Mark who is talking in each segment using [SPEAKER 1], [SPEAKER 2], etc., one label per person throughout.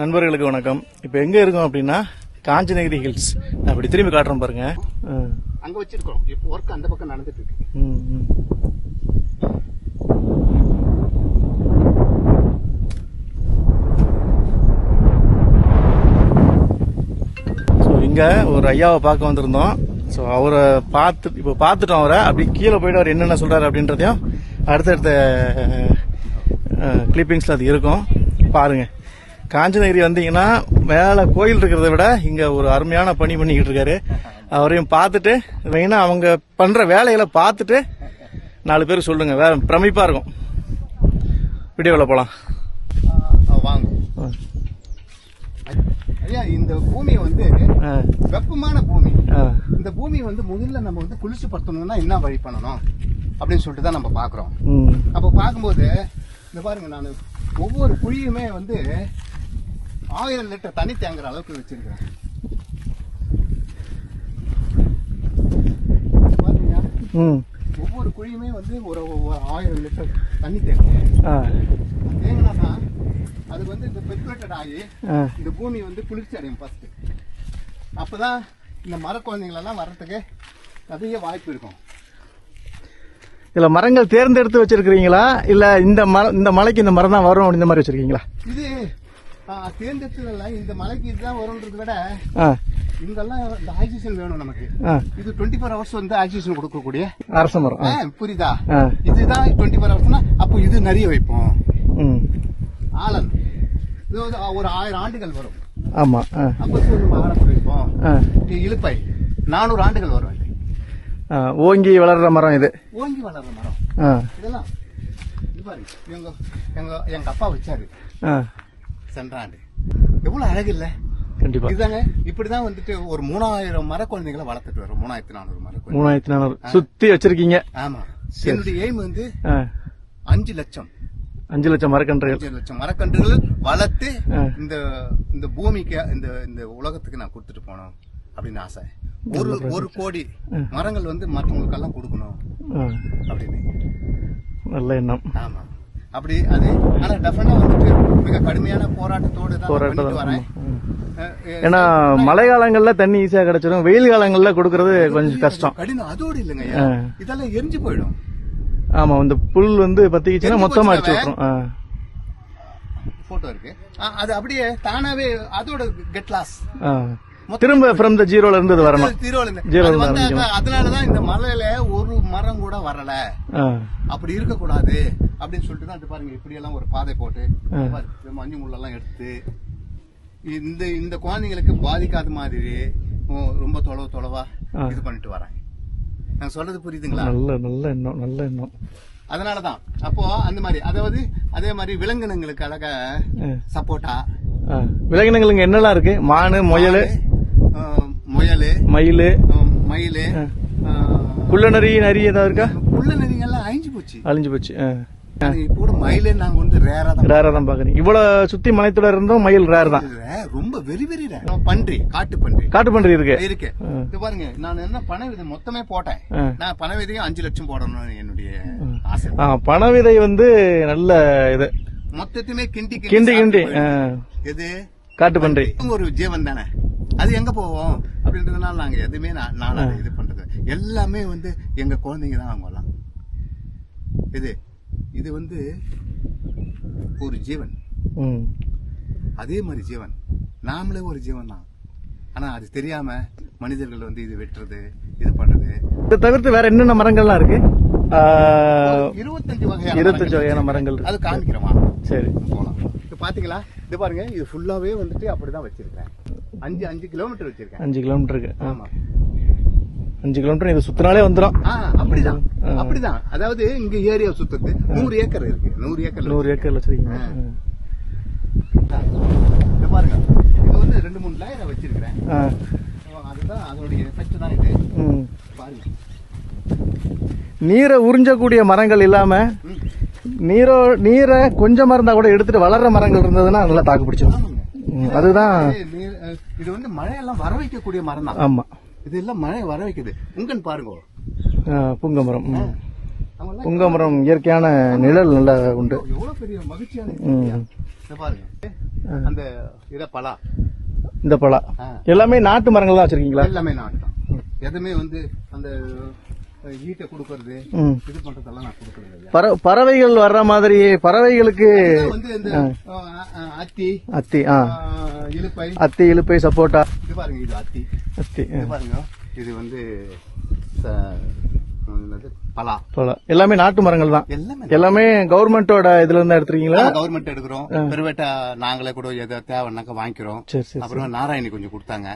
[SPEAKER 1] நண்பர்களுக்கு வணக்கம். இப்போ எங்கே இருக்கோம் அப்படின்னா காஞ்சனகிரி ஹில்ஸ். நான் இப்படி திரும்பி காட்டுறேன் பாருங்க.
[SPEAKER 2] அங்க வச்சிருக்கோம். இப்போ ஒர்க் அந்த பக்கம் நடந்துட்டு இருக்கு.
[SPEAKER 1] இங்கே ஒரு ஐயாவை பார்க்க வந்திருந்தோம். ஸோ அவரை பார்த்து இப்போ பார்த்துட்டோம் அவரை. அப்படி கீழே போயிட்டு அவர் என்னென்ன சொல்கிறாரு அப்படின்றதையும் அடுத்தடுத்த கிளிப்பிங்ஸில் அது இருக்கும். பாருங்க. காஞ்சனகிரி வந்தீங்கன்னா மேலே கோயில் இருக்கிறத விட இங்கே ஒரு அருமையான பணி பண்ணிக்கிட்டு இருக்காரு. அவரையும் பார்த்துட்டு மெயினாக அவங்க பண்ணுற வேலைகளை பார்த்துட்டு நாலு பேர் சொல்லுங்க. வேற பிரமிப்பாக இருக்கும். வீடியோவில் போகலாம்
[SPEAKER 2] ஆ, வாங்க. ஐயா இந்த பூமி வந்து வெப்பமான பூமி. இந்த பூமி வந்து முதல்ல நம்ம வந்து குளிர்ச்சி படுத்தணும்னா என்ன வழி பண்ணணும்? அப்படின்னு சொல்லிட்டு தான் நம்ம பாக்குறோம்
[SPEAKER 1] ம்.
[SPEAKER 2] அப்ப பார்க்கும்போது இந்த பாருங்க நான் ஒவ்வொரு குழியுமே வந்து ஆயிரம் லிட்டர் தண்ணி தேங்குற அளவுக்கு வச்சிருக்கிறேன். ஒவ்வொரு குழியுமே வந்து ஒரு ஒரு ஆயிரம் லிட்டர் தண்ணி தேங்கும்.
[SPEAKER 1] ஆ.
[SPEAKER 2] தேங்கினா அது வந்து இந்த பெட்ரேட்டட் ஆகி இந்த பூமி வந்து குளிர்ச்சி அடையும் ஃபர்ஸ்ட் அப்பதான் இந்த மர குழந்தைங்களெல்லாம் வர்றதுக்கு நிறைய வாய்ப்பு இருக்கும்.
[SPEAKER 1] இதுல மரங்கள் தேர்ந்தெடுத்து வச்சிருக்கீங்களா இல்ல இந்த மர இந்த மலைக்கு இந்த மரம் தான் வரும் இந்த மாதிரி வச்சிருக்கீங்களா?
[SPEAKER 2] இது தேர்ந்தெடுத்ததெல்லாம் இந்த மலைக்கு இதுதான் வரும்ன்றதை விட இங்கெல்லாம் இந்த ஆக்சிஜன் வேணும் நமக்கு. இது டுவெண்ட்டி ஃபோர் ஹவர்ஸ் வந்து ஆக்சிஜன் கொடுக்கக்கூடிய.
[SPEAKER 1] அரச மரம்
[SPEAKER 2] புரியுதா. இதுதான் டுவெண்ட்டி ஃபோர் ஹவர்ஸ்னா அப்போ இது நிறைய வைப்போம். ஆலன். இது ஒரு ஆயிரம் ஆண்டுகள் வரும்.
[SPEAKER 1] ஆமா
[SPEAKER 2] அப்போ ஆலன் வைப்போம். இழுப்பை. நானூறு ஆண்டுகள் வரும்
[SPEAKER 1] ஓங்கி வளர்ற மரம் இது.
[SPEAKER 2] ஓங்கி வளர்ற மரம். இதெல்லாம் இது பாருங்க. எங்க எங்க எங்க அப்பா வச்சாரு.
[SPEAKER 1] ஆ
[SPEAKER 2] சென்ற ஆண்டு எவ்வளவு அழகு இல்ல
[SPEAKER 1] கண்டிப்பா.
[SPEAKER 2] இதுதாங்க இப்படிதான் வந்துட்டு ஒரு மூணாயிரம் மர குழந்தைகளை வளர்த்துட்டு வரோம் மூணாயிரத்தி நானூறு மர
[SPEAKER 1] மூணாயிரத்தி நானூறு. சுத்தி வச்சிருக்கீங்க.
[SPEAKER 2] ஆமா. என்னுடைய எய்ம் வந்து அஞ்சு லட்சம்.
[SPEAKER 1] அஞ்சு லட்சம் மரக்கன்றுகள்.
[SPEAKER 2] அஞ்சு லட்சம் மரக்கன்றுகள் வளர்த்து. இந்த இந்த பூமிக்கு இந்த இந்த உலகத்துக்கு நான் கொடுத்துட்டு போனோம் அப்படின்னு ஆசை. ஒரு ஒரு கோடி மரங்கள் வந்து மற்றவங்களுக்கெல்லாம் கொடுக்கணும் அப்படின்னு.
[SPEAKER 1] நல்ல எண்ணம்.
[SPEAKER 2] ஆமா. அப்படி அது ஆனா டெஃபினட்டா வந்துட்டு மிக கடுமையான போராட்டத்தோடு தான் வரேன்.
[SPEAKER 1] ஏன்னா மழை காலங்கள்ல தண்ணி ஈஸியா கிடைச்சிடும் வெயில் காலங்கள்ல கொடுக்கறது கொஞ்சம் கஷ்டம்.
[SPEAKER 2] கடினம். அதோடு இல்லைங்க. இதெல்லாம் எரிஞ்சு போயிடும்.
[SPEAKER 1] ஆமா இந்த புல் வந்து பத்திக்கிச்சுன்னா மொத்தமா அடிச்சு விட்டுரும்.
[SPEAKER 2] போட்டோ இருக்கு. அது அப்படியே தானாவே அதோட கெட் லாஸ்.
[SPEAKER 1] திரும்ப ஃப்ரம் த ஜீரோல இருந்து இது வரணும். ஜீரோல இருந்து.
[SPEAKER 2] அதனாலதான் இந்த மலையில ஒரு மரம் கூட வரல. அப்படி இருக்கக்கூடாது அப்படின்னு சொல்லிட்டு தான் பாருங்க இப்படி எல்லாம் ஒரு பாதை போட்டு மஞ்சள் முள்ளெல்லாம் எடுத்து இந்த இந்த குழந்தைங்களுக்கு பாதிக்காத மாதிரி ரொம்ப தொலைவு தொலைவா. இது பண்ணிட்டு வரேன் நான் சொல்றது புரியுதுங்களா?
[SPEAKER 1] நல்ல நல்ல எண்ணம் நல்ல எண்ணம்.
[SPEAKER 2] அதனாலதான். அப்போ அந்த மாதிரி அதாவது அதே மாதிரி விலங்கினங்களுக்கு அழக சப்போட்டா.
[SPEAKER 1] விலங்கினங்களுக்கு என்னெல்லாம் இருக்கு? மானு முயல்.
[SPEAKER 2] முயல்
[SPEAKER 1] மயில்.
[SPEAKER 2] மயில்
[SPEAKER 1] குள்ள நரி நரி ஏதாவது இருக்கா?
[SPEAKER 2] புள்ள நதிங்கெல்லாம் அழிஞ்சு போச்சு.
[SPEAKER 1] அழிஞ்சு போச்சு
[SPEAKER 2] இப்போ கூட மயிலே நாங்க வந்து ரேரா தான்
[SPEAKER 1] ரேரா தான் பாக்குறீங்க. இவ்வளவு சுத்தி மலைத்தொடர் இருந்தும் மயில் ரேர் தான்.
[SPEAKER 2] ரொம்ப வெரி வெரி ரேர். பன்றி காட்டு பன்றி.
[SPEAKER 1] காட்டு பன்றி இருக்கு.
[SPEAKER 2] இருக்கு. இது பாருங்க நான் என்ன பண விதை மொத்தமே போட்டேன். நான் பண விதையும் அஞ்சு லட்சம் போடணும்னு என்னுடைய ஆசை.
[SPEAKER 1] ஆ, பணவிதை வந்து நல்ல இது.
[SPEAKER 2] மொத்தத்தையுமே கிண்டி
[SPEAKER 1] கிண்டி கிண்டி.
[SPEAKER 2] எது?
[SPEAKER 1] காட்டு பன்றி.
[SPEAKER 2] ஒரு ஜீவன் தானே? அது எங்க போவோம்? அப்படின்றதுனால நாங்க எதுவுமே நான் இது பண்றது எல்லாமே வந்து எங்க குழந்தைங்க தான் அவங்க எல்லாம் இது இது வந்து ஒரு ஜீவன். அதே மாதிரி ஜீவன். நாமளே ஒரு ஜீவன் தான். ஆனா அது தெரியாம மனிதர்கள் வந்து இது வெட்டுறது இது பண்றது.
[SPEAKER 1] இதை தவிர்த்து வேற என்னென்ன மரங்கள்லாம் இருக்கு?
[SPEAKER 2] இருபத்தஞ்சு வகையான
[SPEAKER 1] இருபத்தஞ்சு வகையான மரங்கள்.
[SPEAKER 2] அது காமிக்கிறோமா
[SPEAKER 1] சரி.
[SPEAKER 2] போலாம். இது பாத்தீங்களா? இது பாருங்க இது ஃபுல்லாவே வந்துட்டு அப்படிதான் வச்சிருக்கேன். அஞ்சு அஞ்சு கிலோமீட்டர் வச்சிருக்கேன்.
[SPEAKER 1] அஞ்சு கிலோமீட்டர் இருக்கு. ஆ.
[SPEAKER 2] ஆமா.
[SPEAKER 1] அஞ்சு கிலோமீட்டர் இது சுத்தினாலே வந்துடும்
[SPEAKER 2] ஆ, அப்படிதான். அப்படிதான். அதாவது இங்க ஏரியா சுத்துறது. நூறு ஏக்கர் இருக்கு. நூறு ஏக்கர்
[SPEAKER 1] நூறு ஏக்கர்ல வச்சிருக்கீங்க.
[SPEAKER 2] இது பாருங்க. இது வந்து ரெண்டு மூணு லேயரை வச்சிருக்கிறேன். அதுதான் அதனுடைய எஃபெக்ட் தான் இது. பாருங்க.
[SPEAKER 1] நீரை உறிஞ்சக்கூடிய மரங்கள் இல்லாம
[SPEAKER 2] ம்.
[SPEAKER 1] நீரோ நீரை கொஞ்சமா இருந்தா கூட எடுத்துட்டு வளர்ற மரங்கள் இருந்ததுன்னா நல்லா தாக்கு பிடிச்சிடும் அதுதான்
[SPEAKER 2] இது வந்து மழையெல்லாம் வர வைக்கக்கூடிய மரம் தான்
[SPEAKER 1] ஆமா.
[SPEAKER 2] இது எல்லாம் மழை வர வைக்குது. உங்கன்னு பாருங்க.
[SPEAKER 1] புங்க மரம் புங்க இயற்கையான நிழல் நல்லா உண்டு.
[SPEAKER 2] எவ்வளவு பெரிய மகிழ்ச்சியான பாருங்க. அந்த இத பலா.
[SPEAKER 1] இந்த பலா. எல்லாமே நாட்டு மரங்கள் தான் வச்சிருக்கீங்களா?
[SPEAKER 2] எல்லாமே நாட்டம் எதுவுமே வந்து அந்த ஈட்டை கொடுக்கறது. இது பண்றதெல்லாம் நான் கொடுக்கறது
[SPEAKER 1] பறவைகள் வர்ற மாதிரி பறவைகளுக்கு
[SPEAKER 2] வந்து இந்த அத்தி
[SPEAKER 1] அத்தி
[SPEAKER 2] இலுப்பை.
[SPEAKER 1] அத்தி இலுப்பை சப்போட்டா.
[SPEAKER 2] இது பாருங்க இது அத்தி.
[SPEAKER 1] அத்தி
[SPEAKER 2] இது பாருங்க இது வந்து? பலா.
[SPEAKER 1] பலா. எல்லாமே நாட்டு மரங்கள் தான்.
[SPEAKER 2] எல்லாமே
[SPEAKER 1] எல்லாமே கவர்மெண்டோட இதுல இருந்து எடுத்துருக்கீங்களா?
[SPEAKER 2] கவர்மெண்ட் எடுக்கிறோம். பிரைவேட்டா நாங்களே கூட எதை தேவைன்னாக்கா வாங்கிக்கிறோம். அப்புறம் நாராயணி கொஞ்சம் கொடுத்தாங்க.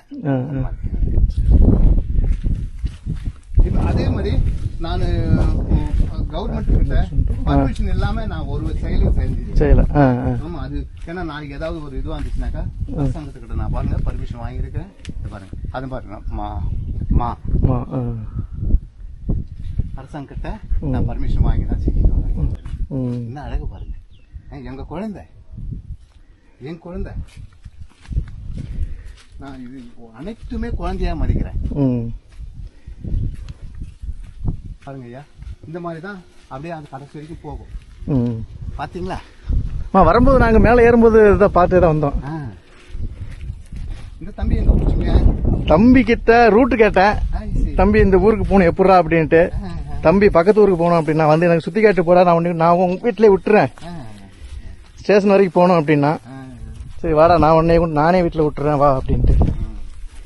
[SPEAKER 2] இப்ப அதே மாதிரி நான் கவர்மெண்ட் கிட்ட பர்மிஷன் இல்லாம நான் ஒரு செயலும் செஞ்சு
[SPEAKER 1] செய்யல.
[SPEAKER 2] ஆமா அது ஏன்னா நாளைக்கு ஏதாவது ஒரு இதுவா இருந்துச்சுனாக்கா அரசாங்கத்துக்கிட்ட நான் பாருங்க பர்மிஷன் வாங்கியிருக்கேன் இது பாருங்க. அது பாருங்க. மா மா.
[SPEAKER 1] ஆ.
[SPEAKER 2] அரசாங்கக்கிட்ட நான் பர்மிஷன் வாங்கி தான் செய்யணும்
[SPEAKER 1] ம்.
[SPEAKER 2] என்ன அழகு பாருங்க. எங்க குழந்தை. என் குழந்தை. நான் இது அனைத்துமே குழந்தையா மதிக்கிறேன். பாருங்க ஐயா இந்த மாதிரி தான் அப்படியே அந்த கடைசி வரைக்கும் போகும்.
[SPEAKER 1] ம்.
[SPEAKER 2] பாத்தீங்களா?
[SPEAKER 1] அம்மா, வரும்போது நாங்க மேல ஏறும்போது இதை பார்த்து தான் வந்தோம்.
[SPEAKER 2] இந்த தம்பி எங்க பிடிச்சிங்க
[SPEAKER 1] தம்பி கிட்ட ரூட் கேட்டேன். தம்பி இந்த ஊருக்கு போகணும் எப்படா அப்படின்ட்டு. தம்பி பக்கத்து ஊருக்கு போகணும் அப்படின்னா வந்து எனக்கு சுத்தி காட்டு போறா நான் நான் உங்க வீட்டிலே விட்டுறேன். ஸ்டேஷன் வரைக்கும் போகணும் அப்படின்னா. சரி வாடா நான் உன்னை கூட நானே வீட்டில் விட்டுறேன் வா அப்படின்ட்டு.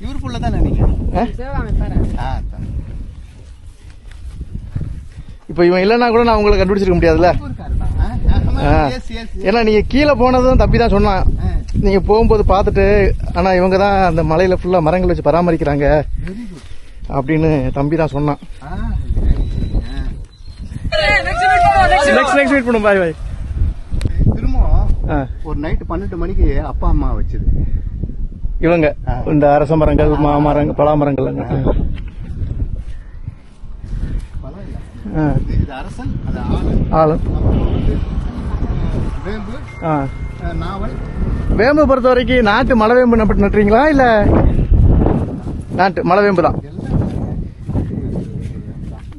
[SPEAKER 2] இவருக்குள்ள தானே நீங்க
[SPEAKER 1] ஆ?
[SPEAKER 2] ஆ, தான்.
[SPEAKER 1] இப்போ இவன் இல்லைன்னா கூட நான் உங்களை கண்டுபிடிச்சிருக்க முடியாதுல்ல. ஏன்னா நீங்க கீழே போனதும் தம்பி தான் சொன்னான்.
[SPEAKER 2] ஆ,
[SPEAKER 1] நீங்க போகும்போது பார்த்துட்டு ஆனா இவங்க தான் அந்த மலையில ஃபுல்லா மரங்கள் வச்சு பராமரிக்கிறாங்க. அப்படின்னு தம்பி தான் சொன்னான். நெக்ஸ்ட் நெக்ஸ்ட் வெயிட் பண்ணும் பாய்
[SPEAKER 2] ஒரு நைட்டு பன்னெண்டு மணிக்கு அப்பா அம்மா வச்சது.
[SPEAKER 1] இவங்க. இந்த அரச மரங்கள் மாமரங்கள் பலாமரங்கள் எல்லாம்.
[SPEAKER 2] பலம் இல்ல.
[SPEAKER 1] ஆ.
[SPEAKER 2] இது இது அரசன் அது ஆளு
[SPEAKER 1] ஆளு
[SPEAKER 2] அப்புறம் வந்து வேம்பு
[SPEAKER 1] வேம்பு பொறுத்த வரைக்கும் நாட்டு மலைவேம்பு நட்டு நட்டுறீங்களா இல்ல நாட்டு தான்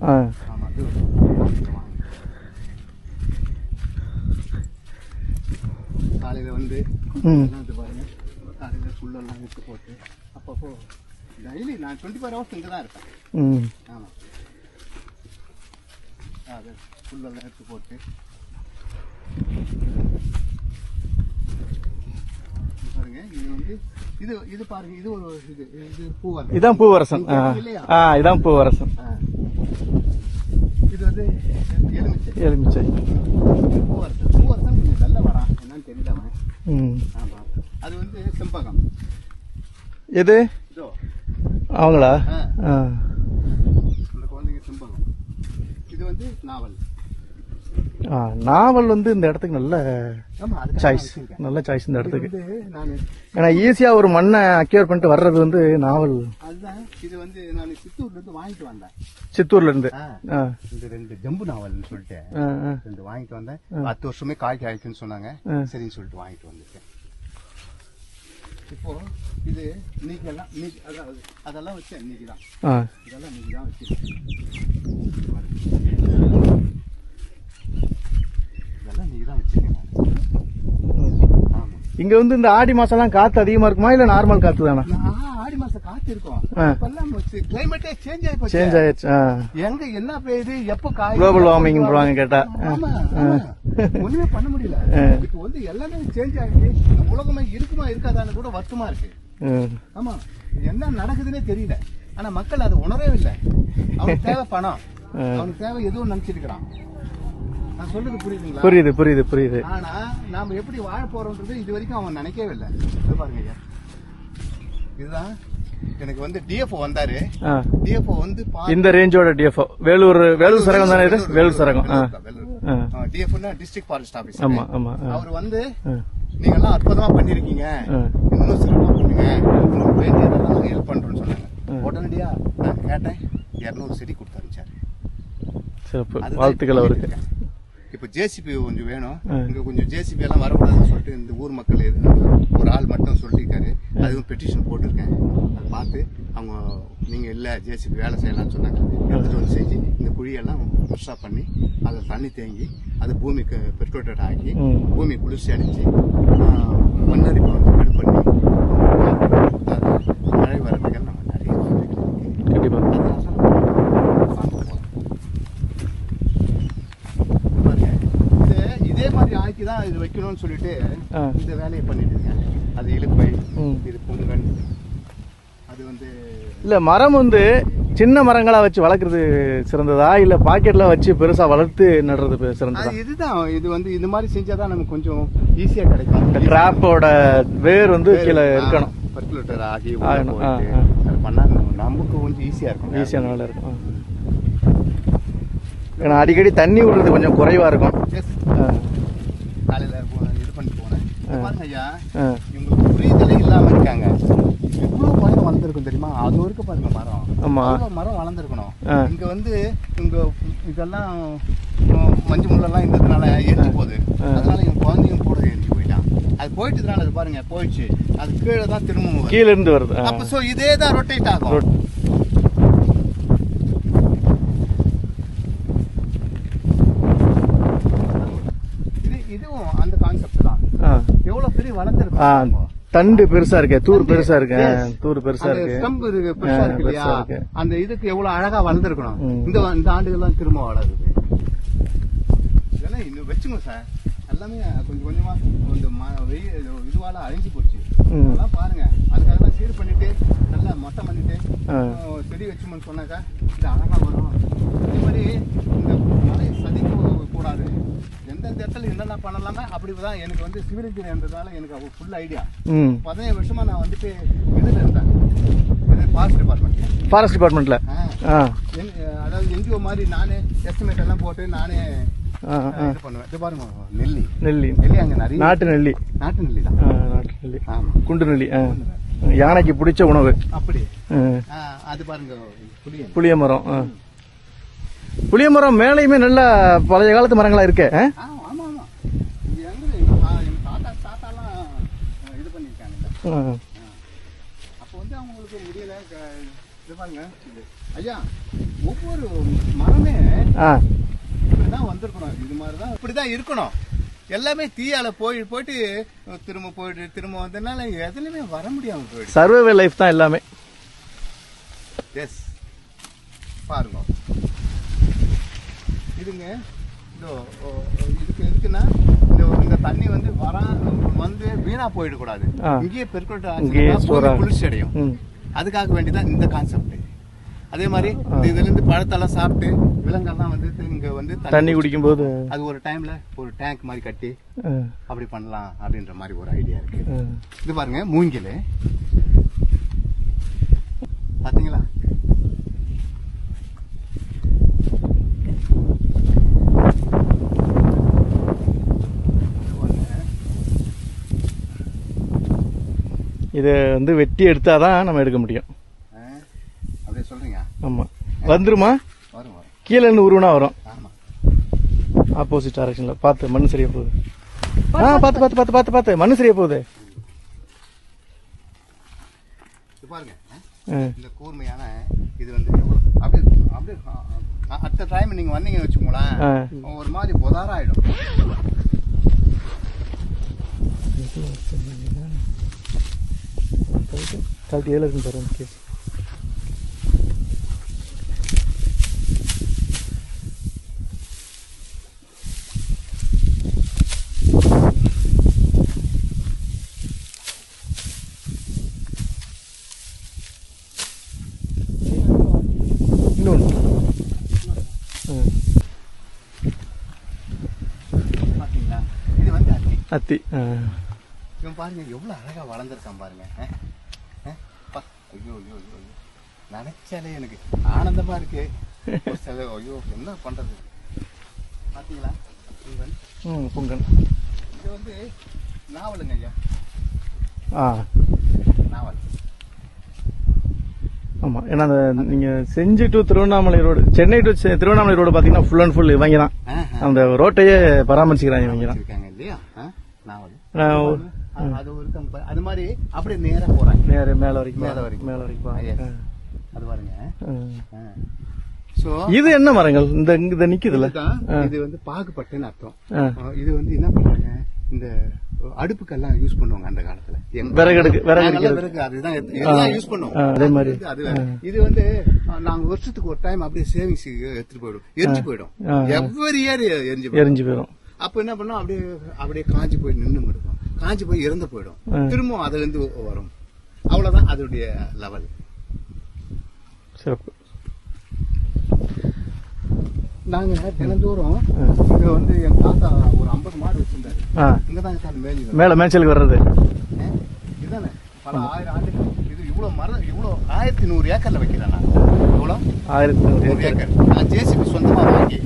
[SPEAKER 1] ஆ.
[SPEAKER 2] ஆமா இது காலையில வந்து காலையில புல்லெல்லாம் எடுத்து போட்டு. அப்பப்போ டெய்லி நான் டுவெண்ட்டி ஃபோர் ஹவர்ஸ் இங்கே தான் இருப்பேன்.
[SPEAKER 1] ம்.
[SPEAKER 2] ஆமா அது புல்லெல்லாம் எடுத்து போட்டு. பாருங்க இது வந்து இது இது பாருங்க இது ஒரு இது இது பூவரசன்.
[SPEAKER 1] இதான் பூவரசன். ஆ. இதான் பூவரசன்.
[SPEAKER 2] ஆ. இது வந்து எலுமிச்சை.
[SPEAKER 1] எலுமிச்சை.
[SPEAKER 2] பூவரசன். பூவரசன் கொஞ்சம் நல்ல வரான். என்னன்னு தெரியல அவன். அது வந்து செம்பகம்.
[SPEAKER 1] எது? அவங்களா?
[SPEAKER 2] ஆ.
[SPEAKER 1] ஆ.
[SPEAKER 2] அந்த குழந்தைங்க செம்பகம் இது வந்து நாவல்
[SPEAKER 1] ஆ, நாவல் வந்து இந்த இடத்துக்கு நல்ல சாய்ஸ் நல்ல சாய்ஸ் இந்த இடத்துக்கு. ஏன்னா ஈஸியா ஒரு மண்ணை அக்யூர் பண்ணிட்டு வர்றது வந்து நாவல்.
[SPEAKER 2] இது வந்து நான் சித்தூர்ல இருந்து வாங்கிட்டு வந்தேன்.
[SPEAKER 1] சித்தூர்ல இருந்து.
[SPEAKER 2] இந்த ரெண்டு ஜம்பு நாவல்னு சொல்லிட்டு. ரெண்டு வாங்கிட்டு வந்தேன். பத்து வருஷமே காய் காய்க்குன்னு சொன்னாங்க. சரின்னு சொல்லிட்டு வாங்கிட்டு வந்திருக்கேன் இப்போ இது இன்னைக்கு எல்லாம் இன்னைக்கு அதாவது அதெல்லாம் வச்சேன் இன்னைக்கு தான். இதெல்லாம் இன்னைக்கு தான் வச்சிருக்கேன். இதெல்லாம் இன்னைக்கு தான். ஆமா.
[SPEAKER 1] இங்க வந்து இந்த ஆடி மாசம் எல்லாம் காத்து அதிகமா இருக்குமா? இல்ல நார்மல் காத்து தானா
[SPEAKER 2] ஆடி மாசம் காத்து இருக்கும். கிளைமேட்டே சேஞ்ச் ஆகி போச்சு.
[SPEAKER 1] சேஞ்ச் ஆயிடுச்சு.
[SPEAKER 2] எங்க என்ன பெய்யுது எப்ப காய்
[SPEAKER 1] warming ன்றாங்க கேட்டா.
[SPEAKER 2] ஒண்ணுமே பண்ண முடியல. இப்போ வந்து எல்லாமே சேஞ்ச் இந்த உலகமே இருக்குமா இருக்காதான்னு கூட வருத்தமா இருக்கு. ஆமா. என்ன நடக்குதுன்னே தெரியல. ஆனா மக்கள் அதை உணரவே இல்லை. அவனுக்கு தேவை பணம். அவனுக்கு தேவை எதுவும் நினைச்சிருக்கிறான் நான் சொல்றது புரியுதுங்களா?
[SPEAKER 1] புரியுது புரியுது புரியுது.
[SPEAKER 2] ஆனா நாம எப்படி வாழ போறோம்ன்றது இது வரைக்கும் அவன் நினைக்கவே இல்லை. இது பாருங்க ஐயா. இதுதான். எனக்கு வந்து டிஎஃப்ஓ வந்தாரு. டிஎஃப்ஓ வந்து
[SPEAKER 1] இந்த ரேஞ்சோட டிஎஃப்ஓ வேலூர் வேலூர் சரகம் தானே இது? வேலூர் சரகம். ஆ. ஆ.
[SPEAKER 2] டிஎஃப்ஓ டிஸ்ட்ரிக்ட் ஃபாரஸ்ட் ஆபீஸ்
[SPEAKER 1] ஆமா ஆமா.
[SPEAKER 2] அவர் வந்து. நீங்க எல்லாம் அற்புதமா பண்ணிருக்கீங்க. இன்னும் சிறப்பா பண்ணுங்க. உங்களுக்கு வேண்டியதெல்லாம் ஹெல்ப் பண்றோம்னு சொன்னாங்க. உடனடியா நான் கேட்டேன். இருநூறு செடி கொடுத்து அனுப்பிச்சாரு.
[SPEAKER 1] சிறப்பு. வாழ்த்துக்கள் அவருக்கு.
[SPEAKER 2] இப்ப ஜேசிபி கொஞ்சம் வேணும். இங்க கொஞ்சம் ஜேசிபி எல்லாம் வரக்கூடாதுன்னு சொல்லிட்டு இந்த ஊர் மக்கள் ஒரு ஆள் மட்டும் சொல்லிருக்காரு அதுவும் பெட்டிஷன் போட்டிருக்கேன். அதை பார்த்து அவங்க நீங்க இல்ல ஜேசிபி வேலை செய்யலாம்னு சொன்னாங்க. எடுத்துட்டு வந்து செஞ்சு இந்த குழியெல்லாம் ஃப்ரெஷ்ஷாக பண்ணி அதில் தண்ணி தேங்கி அது பூமிக்கு பெட்ரோட்டட் ஆக்கி. பூமி குளிர்ச்சி அடைஞ்சு மண்ணரிப்பு வந்து கட் பண்ணி மழை வரதுக்கு நம்ம நிறைய வாய்ப்புகள் இருக்கு.
[SPEAKER 1] கண்டிப்பா
[SPEAKER 2] அதனால தான் நம்ம பார்க்க போறோம். பாருங்க, இது இதே மாதிரி ஆக்கி தான் வைக்கணும்னு சொல்லிட்டு. இந்த வேலையை பண்ணிட்டு இருக்கேன். அது இழுப்பை. இது பொங்கல் அது வந்து
[SPEAKER 1] இல்ல மரம் வந்து சின்ன மரங்களா வச்சு வளர்க்கறது சிறந்ததா? இல்ல பாக்கெட்ல வச்சு பெருசா வளர்த்து நடுறது சிறந்ததா?
[SPEAKER 2] இதுதான். இது வந்து இந்த மாதிரி செஞ்சாதான் நமக்கு கொஞ்சம் ஈஸியா கிடைக்கும்.
[SPEAKER 1] இந்த கிராப்போட வேர் வந்து கீழே இருக்கணும்.
[SPEAKER 2] பர்குலேட்டர் ஆகி உள்ள
[SPEAKER 1] ஆகணும். ஆ,
[SPEAKER 2] போயிட்டு
[SPEAKER 1] ஆ.
[SPEAKER 2] அது பண்ணா நம்ம- நமக்கு கொஞ்சம் ஈஸியா இருக்கும்.
[SPEAKER 1] ஈஸியா நல்லா இருக்கும் ஏன்னா அடிக்கடி தண்ணி விடுறது கொஞ்சம் குறைவா இருக்கும்.
[SPEAKER 2] காலையில போ- இது பண்ணிட்டு போனேன்
[SPEAKER 1] ஆ.
[SPEAKER 2] பாருங்க ஐயா. இவங்களுக்கு புரிதலே இல்லாம இருக்காங்க இவ்வளவு மரம் வளர்ந்துருக்கும் தெரியுமா அது வரைக்கும் பாருங்க மரம்
[SPEAKER 1] ஆமா.
[SPEAKER 2] மரம் வளர்ந்துருக்கணும். இங்க வந்து இங்க இதெல்லாம் மஞ்சள் முள்ளெல்லாம் இருந்ததுனால எரிஞ்சு போகுது. அதனால என் குழந்தையும் கூட எரிஞ்சு போயிட்டான் அது போயிட்டதுனால பாருங்க போயிடுச்சு அது கீழே தான் வருது.
[SPEAKER 1] கீழ இருந்து வருது.
[SPEAKER 2] அப்ப சோ இதே தான் ரொட்டேட் ஆகும்
[SPEAKER 1] Rot-
[SPEAKER 2] இது இதுவும் அந்த கான்செப்ட் தான்
[SPEAKER 1] ஆ.
[SPEAKER 2] எவ்வளவு பெரிய
[SPEAKER 1] ஆ,
[SPEAKER 2] வளர்ந்துருக்கு
[SPEAKER 1] தண்டு பெருசா இருக்கு தூர் பெருசா இருக்கு. தூர் பெருசா இருக்கு.
[SPEAKER 2] ஸ்டம்ப் இருக்கு பெருசா இருக்கு இல்லையா. அந்த இதுக்கு எவ்வளவு அழகா வளர்ந்துருக்கணும். இந்த இந்த ஆண்டுகள்லாம் திரும்ப வளருது. இதெல்லாம் இன்னும் வச்சுங்க சார். எல்லாமே கொஞ்சம் கொஞ்சமா இந்த ம- வெயில் இது- இதுவால அழிஞ்சு போச்சு. அதெல்லாம் பாருங்க. அதுக்காக தான் சீர் பண்ணிட்டு நல்லா மொட்டை பண்ணிட்டு செடி வச்சோம்னு சொன்னாக்கா இது அழகா வரும். அதே மாதிரி இந்த மலை சதிக்க கூடாது எந்தெந்த இடத்துல என்னென்ன பண்ணலாமே அப்படிதான் எனக்கு வந்து சிவில் இன்ஜினியர்ன்றதால எனக்கு ஃபுல் ஐடியா பதினேழு வருஷமா நான் வந்துட்டு இதுல இருந்தேன். ஃபாரஸ்ட் டிபார்ட்மெண்ட்
[SPEAKER 1] ஃபாரஸ்ட் டிபார்ட்மெண்ட்ல ஆ.
[SPEAKER 2] அதாவது என்ஜிஓ மாதிரி நானே எஸ்டிமேட் எல்லாம் போட்டு நானே நெல்லி.
[SPEAKER 1] நெல்லி.
[SPEAKER 2] நெல்லி அங்க நிறைய
[SPEAKER 1] நாட்டு நெல்லி.
[SPEAKER 2] நாட்டு நெல்லி தான்.
[SPEAKER 1] நாட்டு நெல்லி. குண்டு நெல்லி. யானைக்கு பிடிச்ச உணவு.
[SPEAKER 2] அப்படி. அது பாருங்க புளியன்.
[SPEAKER 1] புளிய மரம். புளிய மரம் மேலேயுமே நல்ல பழைய காலத்து மரங்களா இருக்கு ஆ?
[SPEAKER 2] ஆ, ஆமா ஆமா இது எங்க எங்க பா- எங்க தாத்தா தாத்தாலாம் அஹ், இது பண்ணிருக்காங்க
[SPEAKER 1] ஆ.
[SPEAKER 2] அப்போ வந்து அவங்களுக்கு முடியல. க- இது பாருங்க. இது. ஐயா ஒவ்வொரு மரமே இப்படிதான் வந்திருக்கணும். இது மாதிரி தான் இப்படிதான் இருக்கணும். எல்லாமே தீயால போய் போயிட்டு திரும்ப போயிட்டு திரும்ப வந்ததுனால எதுலையுமே வர முடியாம போயிடுச்சு.
[SPEAKER 1] சர்வைவல் லைஃப் தான் எல்லாமே.
[SPEAKER 2] எஸ் பாருங்க. இதுங்க இதோ இதுக்கு எதுக்குன்னா தண்ணி வந்து வர வந்து வீணா போயிடக்கூடாது. இங்கேயே பெருக்கொட்டு. குளிர்ச்சி அடையும் அதுக்காக வேண்டிதான் இந்த கான்செப்ட் அதே மாதிரி. இந்த இதுல இருந்து பழத்தெல்லாம் சாப்பிட்டு விலங்கெல்லாம் வந்து இங்க வந்து
[SPEAKER 1] தண்ணி குடிக்கும்போது
[SPEAKER 2] அது ஒரு டைம்ல ஒரு டேங்க் மாதிரி கட்டி அப்படி பண்ணலாம் அப்படின்ற மாதிரி ஒரு ஐடியா இருக்கு. இது பாருங்க மூங்கில் பாத்தீங்களா
[SPEAKER 1] இதை வந்து வெட்டி எடுத்தாதான் நம்ம எடுக்க முடியும்.
[SPEAKER 2] ஆ, அப்படியே சொல்றீங்க?
[SPEAKER 1] ஆமா. வந்துருமா?
[SPEAKER 2] வரும் வரும்.
[SPEAKER 1] கீழே இருந்து உருவனா வரும்.
[SPEAKER 2] ஆமா.
[SPEAKER 1] ஆப்போசிட் டைரக்ஷன்ல பார்த்து மண்ணு சரியா போகுது. ஆ பார்த்து பார்த்து பார்த்து பார்த்து பார்த்து மண்ணு சரியா போகுது.
[SPEAKER 2] இது பாருங்க. இந்த கூர்மையான இது வந்து அப்படியே அப்படியே அட்ட டைம் நீங்க வந்தீங்கன்னு வச்சுக்கோங்களேன். ஒரு மாதிரி புதாராயிடும்.
[SPEAKER 1] கழட்டி ஏழு இருக்குன்னு பாரு எனக்கு. இன்னொன்று ஆ.
[SPEAKER 2] இவன் பாருங்க எவ்வளவு அழகா வளர்ந்துருக்கான் பாருங்க. ஐயோ ஐயோ ஐயோ. நினைச்சாலே எனக்கு ஆனந்தமா இருக்கு. ஐயோ என்ன பண்றது? பாத்தீங்களா? இவன்
[SPEAKER 1] ம் பொங்கல்
[SPEAKER 2] இது வந்து நாவலுங்க ஐயா.
[SPEAKER 1] ஆ.
[SPEAKER 2] நாவல்.
[SPEAKER 1] ஆமா ஏன்னா அந்த நீங்க Senji to Tiruvannamalai road Chennai to Tiruvannamalai road பாத்தீங்கன்னா ஃபுல் அண்ட் ஃபுல் இவங்க தான். அந்த ரோட்டையே பராமரிச்சுக்கிறாங்க இவங்க தான்.
[SPEAKER 2] இருக்காங்க இல்லையா? நாவல். அது பாரு. அது மாதிரி அப்படியே நேரா போறாங்க.
[SPEAKER 1] நேர மேல வரைக்கும்
[SPEAKER 2] மேல வரைக்கும்.
[SPEAKER 1] மேல வரைக்கும்.
[SPEAKER 2] அது பாருங்க.
[SPEAKER 1] இது என்ன மரங்கள்? இந்த இங்க நிக்குதுல்ல
[SPEAKER 2] இது வந்து பாகுபட்டுன்னு அர்த்தம். இது வந்து என்ன பண்றாங்க? இந்த அடுப்புக்கெல்லாம் யூஸ் பண்ணுவாங்க அந்த காலத்துல.
[SPEAKER 1] விறகு விறகு.
[SPEAKER 2] அதுதான் யூஸ் பண்ணுவோம்.
[SPEAKER 1] அதே மாதிரி.
[SPEAKER 2] இது வந்து நாங்க வருஷத்துக்கு ஒரு டைம் அப்படியே சேவிங்ஸ் எடுத்துட்டு போயிடும் எரிஞ்சு போயிடும். எவ்வரி இயர் எரிஞ்சு
[SPEAKER 1] எரிஞ்சு போயிடும்.
[SPEAKER 2] அப்ப என்ன பண்ணோம்? அப்படியே அப்படியே காஞ்சி போய் நின்று காஞ்சி போய் இறந்து போயிடும். திரும்பவும் அதுல இருந்து வரும். அவ்வளவுதான் அதோடைய லெவல்
[SPEAKER 1] சிறப்பு.
[SPEAKER 2] நாங்க தினந்தோறும். இங்க வந்து என் தாத்தா ஒரு ஐம்பது மாடு வச்சிருந்தாரு. இங்கதான் தான் மேலி
[SPEAKER 1] மேல மேய்ச்சலுக்கு வர்றது.
[SPEAKER 2] இதுதானே? பல ஆயிரம் ஆண்டுகள் இது இவ்வளவு மரம் இவ்வளவு ஆயிரத்தி நூறு ஏக்கர்ல வைக்கிறேன் நான். இவ்வளவு
[SPEAKER 1] ஆயிரத்தி நூறு ஏக்கர்.
[SPEAKER 2] நான் ஜேசிபி சொந்தமா வாங்கி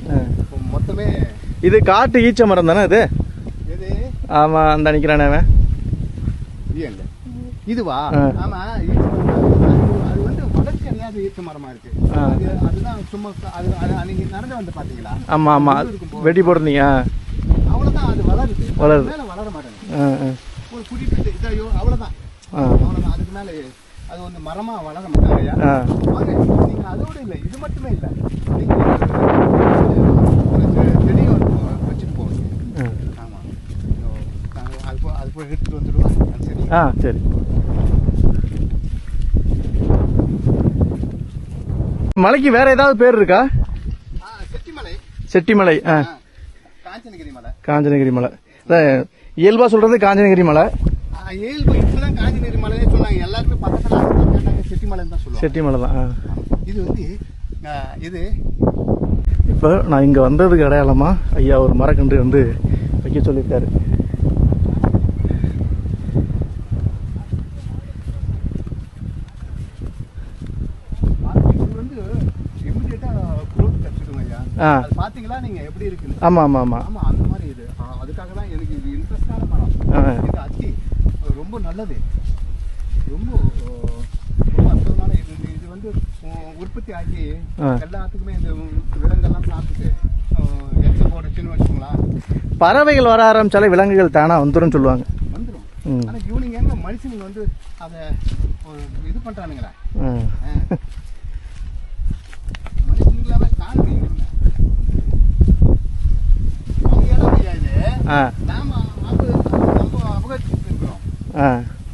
[SPEAKER 2] மொத்தமே
[SPEAKER 1] இது காட்டு ஈச்ச மரம் தானே இது? ஆமா அந்த நிக்கிறானே அவன்
[SPEAKER 2] இதுவா. ஆமா. அது- வந்து வளர்ச்சி அடையாத ஈச்ச மரமா இருக்கு அதுதான் சும்மா அது அன்னைக்கு நடந்து வந்து பாத்தீங்களா
[SPEAKER 1] ஆமா ஆமா வெட்டி ஆ.
[SPEAKER 2] அவ்வளவுதான் அது வளருது
[SPEAKER 1] வளருது.
[SPEAKER 2] மேல வளர மாட்டேங்குது. ஒரு குறிப்பிட்ட இதையோ அவ்வளவுதான். அவ்வளவுதான் அதுக்கு மேல அது வந்து மரமா வளர. வாங்க நீங்க அதோட இல்ல இது மட்டுமே இல்ல நீங்க செடியை வந்து வச்சுட்டு போகணும்
[SPEAKER 1] ஆ.
[SPEAKER 2] ஆமா இதோ, நாங்க அது போ அது போய் எடுத்துட்டு வந்துடுவோம்
[SPEAKER 1] ஆ சரி மலைக்கு வேற ஏதாவது பேர் இருக்கா?
[SPEAKER 2] செட்டிமலை.
[SPEAKER 1] செட்டிமலை ஆ.
[SPEAKER 2] காஞ்சனகிரி மலை.
[SPEAKER 1] காஞ்சனகிரி மலை. இயல்பா சொல்றது காஞ்சனகிரி மலை.
[SPEAKER 2] இயல்பு இப்பதான் காஞ்சனகிரி மலையே சொன்னாங்க. எல்லாருமே பக்கத்துல கேட்டாங்க தான் சொல்லுவாங்க.
[SPEAKER 1] செட்டிமலை தான்.
[SPEAKER 2] இது வந்து இது
[SPEAKER 1] இப்போ நான் இங்க வந்ததுக்கு அடையாளமா ஐயா ஒரு மரக்கன்று வந்து வைக்க சொல்லியிருக்காரு
[SPEAKER 2] இது வந்து இமிடியேட்டா growth கிடைச்சிடும் ஐயா
[SPEAKER 1] ஆ.
[SPEAKER 2] அது பாத்தீங்களா? நீங்க எப்படி இருக்குன்னு?
[SPEAKER 1] ஆமா ஆமா ஆமா.
[SPEAKER 2] ஆமா அந்த மாதிரி இது. அதுக்காக தான் எனக்கு இது இன்ட்ரெஸ்டான மரம். இது அத்தி அது ரொம்ப நல்லது. ரொம்ப ரொம்ப அற்புதமான இது. இது- வந்து உற்பத்தி ஆகி. எல்லாத்துக்குமே இந்த விலங்கெல்லாம் சாப்பிட்டுட்டு எச்சம் போடுச்சுன்னு வச்சுக்கோங்களேன்.
[SPEAKER 1] பறவைகள் வர ஆரம்பிச்சாலே விலங்குகள் தானா வந்துரும் சொல்லுவாங்க.
[SPEAKER 2] வந்துடும். ஆனா இவனுங்க மனுஷனுங்க வந்து அதை இது பண்றானுங்களே
[SPEAKER 1] ஆ.
[SPEAKER 2] மனுஷங்களாவே காணுங்க இவனுங்க. அவங்க இடம் ஐயா இது
[SPEAKER 1] ஆ
[SPEAKER 2] நாம அப- நம்ம அபகரிச்சுட்டு இருக்கிறோம்
[SPEAKER 1] ஆ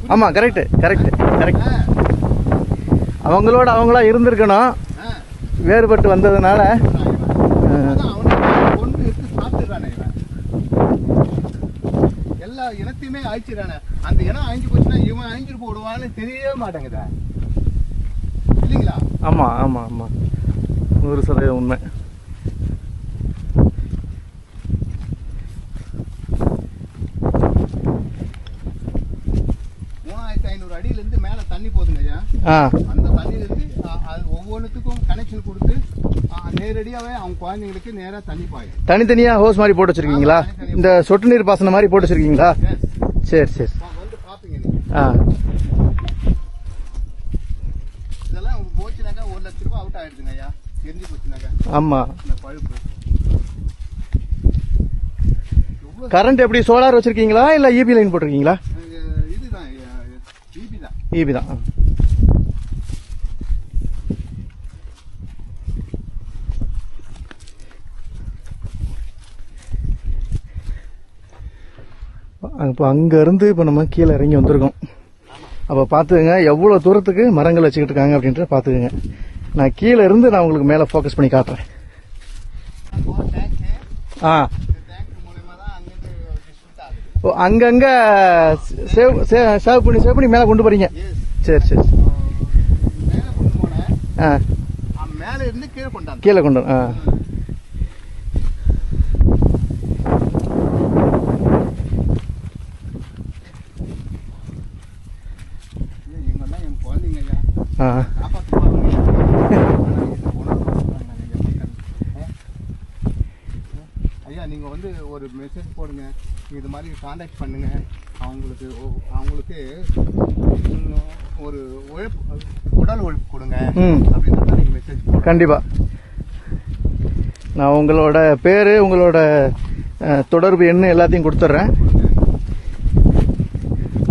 [SPEAKER 1] ஆமா கரெக்ட் கரெக்ட் கரெக்ட் அவங்களோட அவங்களா இருந்திருக்கணும். வேறுபட்டு வந்ததுனால.
[SPEAKER 2] எல்லா இனத்தையுமே அழிச்சிடறானே அந்த இனம் அழிஞ்சு போச்சுன்னா இவன் அழிஞ்சிட்டு போடுவான்னு தெரியவே மாட்டேங்குதா இல்லைங்களா
[SPEAKER 1] ஆமா ஆமா ஆமா. நூறு சதவீதம் உண்மை
[SPEAKER 2] மூணாயிரத்தி ஐநூறு அடியில இருந்து மேல தண்ணி போகுதுங்க ஐயா
[SPEAKER 1] ஆ
[SPEAKER 2] அந்த தண்ணியில இருந்து அ, அது ஒவ்வொன்றுத்துக்கும் கனெக்ஷன் கொடுத்து நேரடியாவே அவங்க குழந்தைங்களுக்கு நேரா தண்ணி பாயும்.
[SPEAKER 1] தனித்தனியா ஹோஸ் மாதிரி போட்டு வச்சிருக்கீங்களா? இந்த சொட்டு நீர் பாசனம் மாதிரி போட்டு வச்சிருக்கீங்களா. சரி சரி.
[SPEAKER 2] வந்து பாப்பீங்க
[SPEAKER 1] ஆ.
[SPEAKER 2] இதெல்லாம் போச்சுனாக்கா ஒரு லட்ச ரூபாய் அவுட் ஆயிடுதுங்க ஐயா. எரிஞ்சு போச்சுனாக்கா.
[SPEAKER 1] ஆமா.
[SPEAKER 2] இந்த பழுப்பு.
[SPEAKER 1] கரண்ட் எப்படி? சோலார் வச்சிருக்கீங்களா? இல்ல இபி லைன் போட்டிருக்கீங்களா?
[SPEAKER 2] இதுதான் பிபி தான்
[SPEAKER 1] இபி தான். இப்போ அங்க இருந்து இப்போ நம்ம கீழே இறங்கி வந்திருக்கோம். அப்போ பார்த்துக்கங்க எவ்வளோ தூரத்துக்கு மரங்கள் வச்சுக்கிட்டு இருக்காங்க அப்படின்றத பார்த்துக்கங்க. நான் கீழே இருந்து நான் உங்களுக்கு மேலே ஃபோக்கஸ் பண்ணி காட்டுறேன். ஆ.
[SPEAKER 2] அங்கிருந்து
[SPEAKER 1] ஓ, அங்கங்க சேவ் சே- சேவ் பண்ணி சேவ் பண்ணி மேலே கொண்டு போறீங்க.
[SPEAKER 2] எஸ்
[SPEAKER 1] சரி சரி. ஆ.
[SPEAKER 2] மேலே இருந்து கீழே கொண்டாந்து
[SPEAKER 1] கீழே கொண்டு வர- ஆ
[SPEAKER 2] எங்கெல்லாம் என் குழந்தைங்க ஐயா
[SPEAKER 1] ஆ
[SPEAKER 2] காப்பாற்று பாருங்க. இந்த உணவு கொடுக்குறாங்க ஐயா மக்கள். ஆ? ஐயா நீங்க வந்து ஒரு மெசேஜ் போடுங்க. இது மாதிரி காண்டாக்ட் பண்ணுங்க. அவங்களுக்கு அவங்களுக்கு ஒரு உழைப்பு உடல் உழைப்பு கொடுங்க. அப்படின்னு நீங்க மெசேஜ் போடுங்க.
[SPEAKER 1] கண்டிப்பா. நான் உங்களோட பேரு உங்களோட தொடர்பு எண்ணு எல்லாத்தையும் கொடுத்துட்றேன்.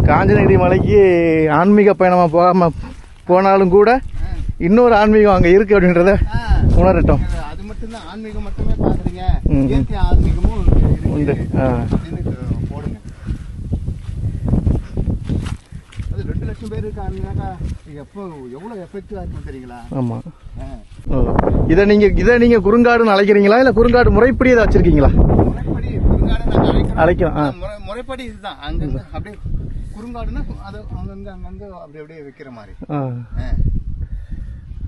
[SPEAKER 1] காஞ்சனகிரி மலைக்கு ஆன்மீக பயணமா போகாம போனாலும் கூட இன்னொரு ஆன்மீகம் அங்க இருக்கு அப்படின்றத உணரட்டும்.
[SPEAKER 2] இது- அது மட்டும்தான் ஆன்மீகம் மட்டுமே பாக்குறீங்க
[SPEAKER 1] ம்.
[SPEAKER 2] இயற்கை ஆன்மீகமும்.
[SPEAKER 1] உண்டு.
[SPEAKER 2] இது போடுங்க. அது ரெண்டு லட்சம் பேர் இருக்காங்கனாக்கா இது எப்போ எவ்வளவு எஃபெக்டிவா இருக்கும் தெரியுங்களா?
[SPEAKER 1] ஆமா.
[SPEAKER 2] ஆ.
[SPEAKER 1] ஓ. இதை நீங்க இதை நீங்க குறுங்காடுன்னு அழைக்கிறீங்களா? இல்ல குறுங்காடு முறைப்படி அதை வச்சிருக்கீங்களா?
[SPEAKER 2] முறைப்படி குறுங்காடு. முறை- முறைப்படி இதுதான். அங்கங்க அப்படியே குறுங்காடுன்னா அது அங்கங்க அங்கங்க அப்படி அப்படியே வைக்கிற மாதிரி.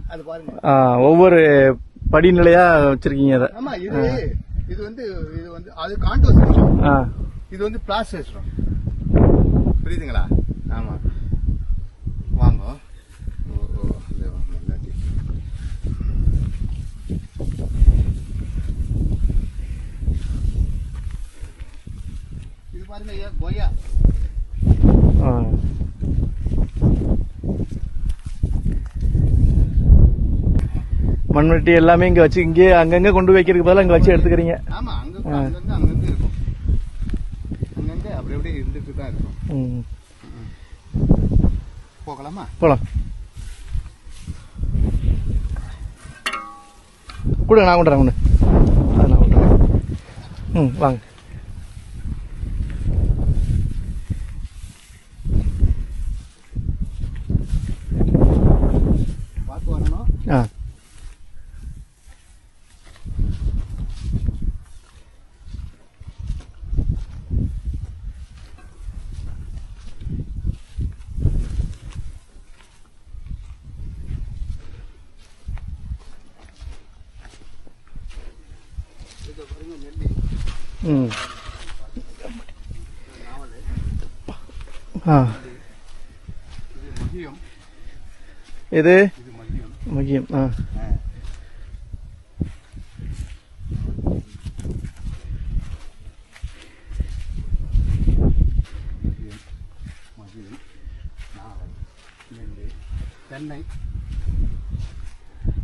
[SPEAKER 2] அது பாருங்க.
[SPEAKER 1] ஒவ்வொரு படிநிலையா வச்சிருக்கீங்க அதை?
[SPEAKER 2] ஆமா இது இது வந்து இது வந்து அது சிஸ்டம்
[SPEAKER 1] ஆ.
[SPEAKER 2] இது வந்து பிளாஸ் புரியுதுங்களா? ஆமா. வாங்க. இது பாருங்க ஐயா கொய்யா.
[SPEAKER 1] மண்வெட்டி எல்லாமே இங்க வச்சு இங்கே அங்கங்க கொண்டு வைக்கிறதுக்கு பதிலா இங்க வச்சு எடுத்துக்கிறீங்க.
[SPEAKER 2] போகலாமா?
[SPEAKER 1] போலாம். கொடுங்க நான் கொண்டு வரேன் ஒன்று அது நான் கொண்டு வரேன். ம் வாங்க
[SPEAKER 2] பார்த்து வரணும்
[SPEAKER 1] ஆ
[SPEAKER 2] இது பாருங்க நெல்லி
[SPEAKER 1] ம் ஆ
[SPEAKER 2] இது மதியம் மதியம்.
[SPEAKER 1] முக்கியம் ஆ.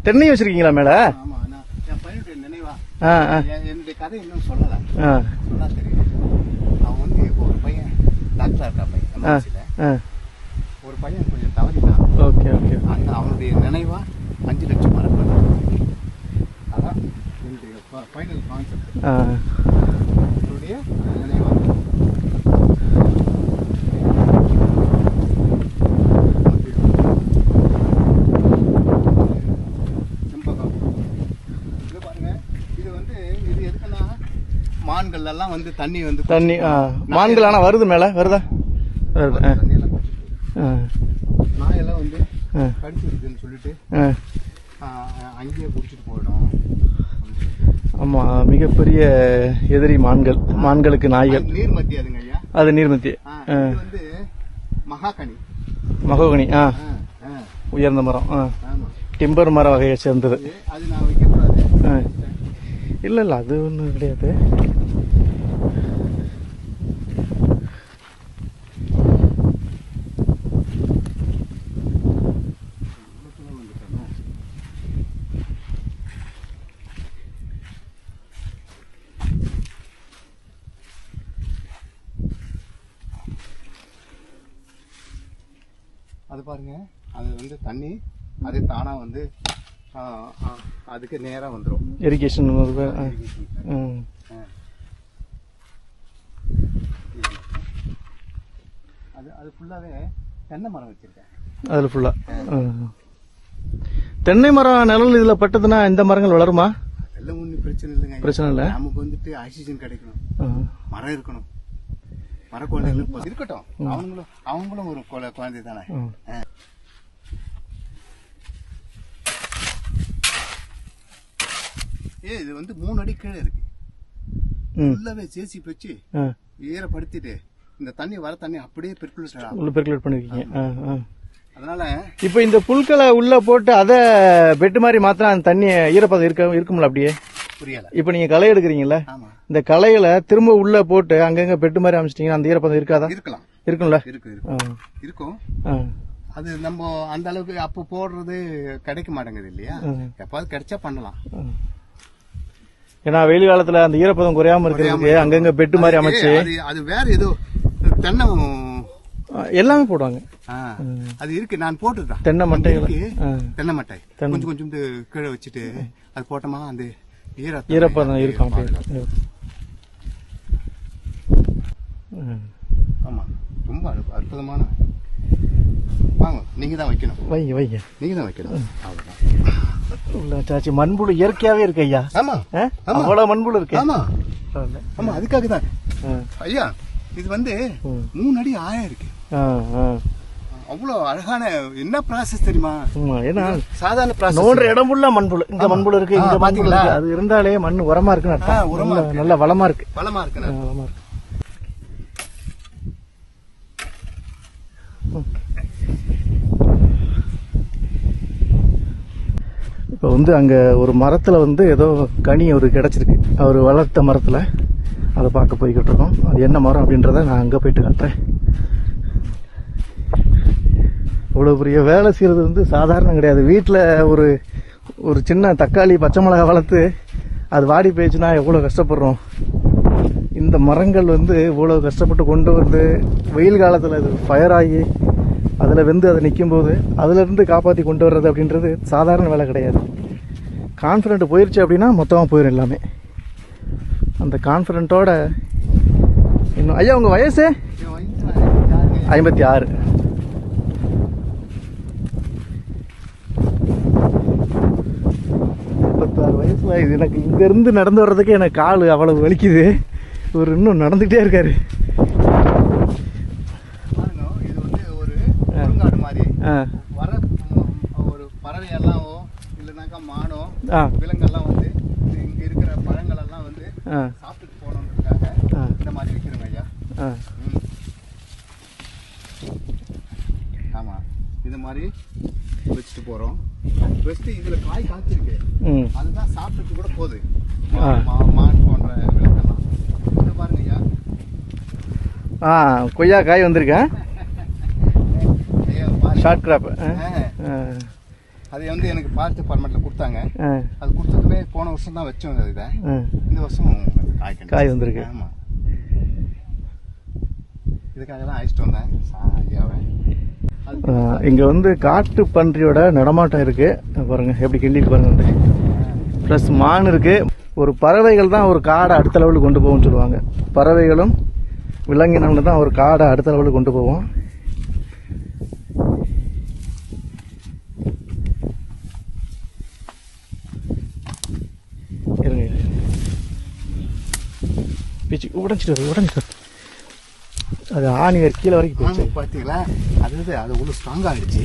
[SPEAKER 2] தென்னை
[SPEAKER 1] வச்சிருக்கீங்களா மேல?
[SPEAKER 2] என்னுடைய கதை இன்னும் சொல்லல சொன்னா தெரியும் அவன் வந்து இப்போ ஒரு பையன் டாக்டரா இருக்கா பையன்
[SPEAKER 1] ஆ
[SPEAKER 2] MNC ல.
[SPEAKER 1] ஆ
[SPEAKER 2] ஒரு பையன் கொஞ்சம் தவறினான்
[SPEAKER 1] ஓகே ஓகே
[SPEAKER 2] அந்த அவனுடைய நினைவா அஞ்சு லட்சம் நடுறது. அதான் என்னுடைய ஃபைனல் கான்செப்ட்
[SPEAKER 1] ஆ.
[SPEAKER 2] அவருடைய நினைவா செம்பகம். இது பாருங்க. இது வந்து இது எதுக்குன்னா மான்கள் எல்லாம் வந்து தண்ணி வந்து
[SPEAKER 1] தண்ணி மான்கள் ஆனா வருது மேல? வருதா? வருது.
[SPEAKER 2] நாயெல்லாம் வந்து
[SPEAKER 1] ஆ
[SPEAKER 2] கடிச்சிருக்குன்னு சொல்லிட்டு
[SPEAKER 1] ஆ
[SPEAKER 2] ஆ, அங்கேயே குடிச்சிட்டு போயிடும்.
[SPEAKER 1] ஆமா மிகப்பெரிய எதிரி மான்கள் மான்களுக்கு நாய்கள்.
[SPEAKER 2] நீர் மத்தி அதுங்க ஐயா.
[SPEAKER 1] அது நீர்மத்தி.
[SPEAKER 2] ஆ,
[SPEAKER 1] ஆ,
[SPEAKER 2] இது வந்து மகாகனி.
[SPEAKER 1] மகோகனி ஆ. உயர்ந்த மரம் ஆ. டிம்பர் மர வகையை சேர்ந்தது.
[SPEAKER 2] அது நான் வைக்கக்கூடாது.
[SPEAKER 1] இல்ல இல்ல அது ஒண்ணும் கிடையாது
[SPEAKER 2] அது பாருங்க அது வந்து தண்ணி அது தானா வந்து அதுக்கு நேரா வந்துரும்.
[SPEAKER 1] இரிகேஷன்
[SPEAKER 2] அது அது ஃபுல்லாவே தென்னை மரம் வச்சிருக்கேன்.
[SPEAKER 1] அதுல ஃபுல்லா தென்னை மரம் நிழல் இதுல பட்டதுன்னா இந்த மரங்கள் வளருமா?
[SPEAKER 2] எல்லாம் ஒன்றும் பிரச்சனை இல்லைங்க.
[SPEAKER 1] பிரச்சனை இல்ல.
[SPEAKER 2] நமக்கு வந்துட்டு ஆக்சிஜன் கிடைக்கணும். மரம் இருக்கணும். மர குழந்தைகள் இப்ப இருக்கட்டும். அவங்களும் அவங்களும் ஒரு குழ- குழந்தை தானே ஏ இது வந்து மூணு அடி கீழே இருக்கு.
[SPEAKER 1] ம்.
[SPEAKER 2] ஃபுல்லாவே சேசி வச்சு. ஈரப்படுத்திட்டு இந்த தண்ணி வர தண்ணி அப்படியே பெர்குலேட்
[SPEAKER 1] உள்ள பெர்குலேட் பண்ணிருக்கீங்க.
[SPEAKER 2] அதனால
[SPEAKER 1] இப்போ இந்த புல்களை உள்ள போட்டு அதை பெட்டு மாதிரி மாத்தினா அந்த தண்ணி ஈரப்பதம் இருக்க இருக்கும்ல அப்படியே?
[SPEAKER 2] புரியல.
[SPEAKER 1] இப்போ நீங்க களை எடுக்கிறீங்கல்ல?
[SPEAKER 2] ஆமா.
[SPEAKER 1] இந்த களைகளை திரும்ப உள்ள போட்டு அங்கங்க பெட்டு மாதிரி அமைச்சிட்டீங்கன்னா அந்த ஈரப்பதம் இருக்காதா?
[SPEAKER 2] இருக்கலாம்.
[SPEAKER 1] இருக்கும்ல?
[SPEAKER 2] இருக்கும். அது நம்ம அந்த அளவுக்கு அப்போ போடுறது கிடைக்க மாட்டேங்குது இல்லையா. எப்பாவது கிடைச்சா பண்ணலாம்.
[SPEAKER 1] ஏன்னா வெயில் காலத்துல அந்த ஈரப்பதம் குறையாம இருக்கிறதுக்கு அங்கங்க பெட்டு மாதிரி அமைச்சு.
[SPEAKER 2] அது வேற ஏதோ தென்னை
[SPEAKER 1] எல்லாமே போடுவாங்க.
[SPEAKER 2] அது இருக்கு. நான் போட்டுதான்
[SPEAKER 1] தென்னை ஆ.
[SPEAKER 2] தென்னை மட்டை. கொஞ்சம் கொஞ்சம் கீழே வச்சுட்டு அது போட்டோமா அந்த ஈர
[SPEAKER 1] ஈரப்பதம் இருக்கும்.
[SPEAKER 2] ஆமா. ரொம்ப அற்பு- அற்புதமான வாங்க நீங்க தான் வைக்கணும்.
[SPEAKER 1] வைங்க வைங்க.
[SPEAKER 2] நீங்க தான் வைக்கணும். அவ்வளவுதான்.
[SPEAKER 1] உள்ள சாச்சி மண்புழு இயற்கையாவே இருக்கு ஐயா.
[SPEAKER 2] ஆமா.
[SPEAKER 1] அவ்வளவு மண்புழு இருக்கு.
[SPEAKER 2] ஆமா. ஆமா அதுக்காக தான். ஐயா இது வந்து. மூணு அடி ஆழம் இருக்கு. அவ்வளோ அழகான என்ன ப்ராசஸ் தெரியுமா?
[SPEAKER 1] ஏன்னா
[SPEAKER 2] சாதாரண ப்ராசஸ்
[SPEAKER 1] நோன்ற இடம் ஃபுல்லா மண்புழு. இங்க. மண்புழு இருக்கு இங்க மண்புழு? இருக்கு. அது இருந்தாலே மண் உரமா அர்த்தம்.
[SPEAKER 2] உரமா
[SPEAKER 1] நல்ல-
[SPEAKER 2] இருக்கு.
[SPEAKER 1] நல்ல வளமா இருக்கு. ஆ,
[SPEAKER 2] இருக்கு
[SPEAKER 1] வளமா இருக்கு. இப்போ வந்து அங்கே ஒரு மரத்தில் வந்து ஏதோ கனி ஒரு கிடச்சிருக்கு. அவர் வளர்த்த மரத்தில் அதை பார்க்க போய்கிட்டு இருக்கோம். அது என்ன மரம் அப்படின்றத நான் அங்கே போயிட்டு காட்டுறேன். இவ்வளோ பெரிய வேலை செய்கிறது வந்து சாதாரணம் கிடையாது. வீட்டில் ஒரு ஒரு சின்ன தக்காளி பச்சை மிளகாய் வளர்த்து அது வாடி போயிடுச்சுன்னா எவ்வளோ கஷ்டப்படுறோம். இந்த மரங்கள் வந்து இவ்வளோ கஷ்டப்பட்டு கொண்டு வந்து வெயில் காலத்தில் அது ஃபயர் ஆகி அதில் வெந்து அதை நிற்கும்போது அதிலிருந்து காப்பாற்றி கொண்டு வர்றது அப்படின்றது சாதாரண வேலை கிடையாது. கான்ஃபிடென்ட் போயிடுச்சு அப்படின்னா மொத்தமாக போயிடும் எல்லாமே. அந்த கான்ஃபிடென்ட்டோட இன்னும் ஐயா உங்கள் வயசு? ஐம்பத்தி ஆறு. முப்பத்தாறு வயசில் இது எனக்கு இங்கேருந்து நடந்து வர்றதுக்கு எனக்கு கால் அவ்வளவு வலிக்குது. இவர் இன்னும் நடந்துகிட்டே இருக்காரு.
[SPEAKER 2] இது வந்து ஒரு குறுங்காடு மாதிரி. வர ஒரு பறவை எல்லாம் இல்லைனாக்கா மானோ விலங்கெல்லாம் வந்து இங்க இருக்கிற பழங்கள் எல்லாம் வந்து போகணுன்றதுக்காக
[SPEAKER 1] ஆ.
[SPEAKER 2] இந்த மாதிரி வைக்கிறோங்க ஐயா. ஆமா இந்த மாதிரி வச்சுட்டு போறோம். வச்சுட்டு இதுல காய் காய்ச்சிருக்கு. அதுதான் சாப்பிட்டுட்டு கூட போகுது. மான் போன்ற விலங்கெல்லாம் இதை பாருங்க ஐயா
[SPEAKER 1] ஆ கொய்யா காய் வந்திருக்கேன். Short crop.
[SPEAKER 2] அது வந்து எனக்கு பார்த்து ஃபார்மேட்ல கொடுத்தாங்க. அது கொடுத்ததுமே போன வருஷம் தான் வச்சோம் இதை.
[SPEAKER 1] ஆ.
[SPEAKER 2] இந்த வருஷம் காய்
[SPEAKER 1] காய் வந்திருக்கு.
[SPEAKER 2] ஆமா. இதுக்காக தான் அழைச்சிட்டு வந்தேன். ஐயாவை அது-
[SPEAKER 1] இங்க வந்து காட்டு பன்றியோட நடமாட்டம் இருக்கு. பாருங்க எப்படி கிண்டிட்டு பாருங்க வந்து. ப்ளஸ் மான் இருக்கு. ஒரு பறவைகள் தான் ஒரு காடை அடுத்த லெவலுக்கு கொண்டு போகும்னு சொல்லுவாங்க. பறவைகளும் விலங்கினங்களும் தான் ஒரு காடை அடுத்த லெவலுக்கு கொண்டு போவோம். இருங்க பிச்சு உடஞ்சிட்டு வருது உடஞ்சிட்டு. அது ஆணி வேறு கீழே வரைக்கும் போச்சு.
[SPEAKER 2] அதாவது அது உள்ள ஸ்ட்ராங் ஆயிடுச்சு.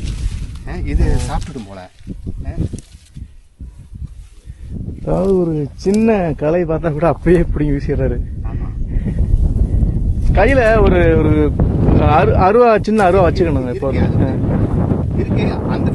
[SPEAKER 2] ஆ, இது சாப்பிட்டுடும் போல.
[SPEAKER 1] அதாவது ஒரு சின்ன கலை பார்த்தா கூட அப்பயே பிடிங்கி வீசிடுறாரு. கையில ஒரு ஒரு அரு அருவா சின்ன அருவா வச்சுக்கணுங்க இப்போ.
[SPEAKER 2] இருக்கு, அந்த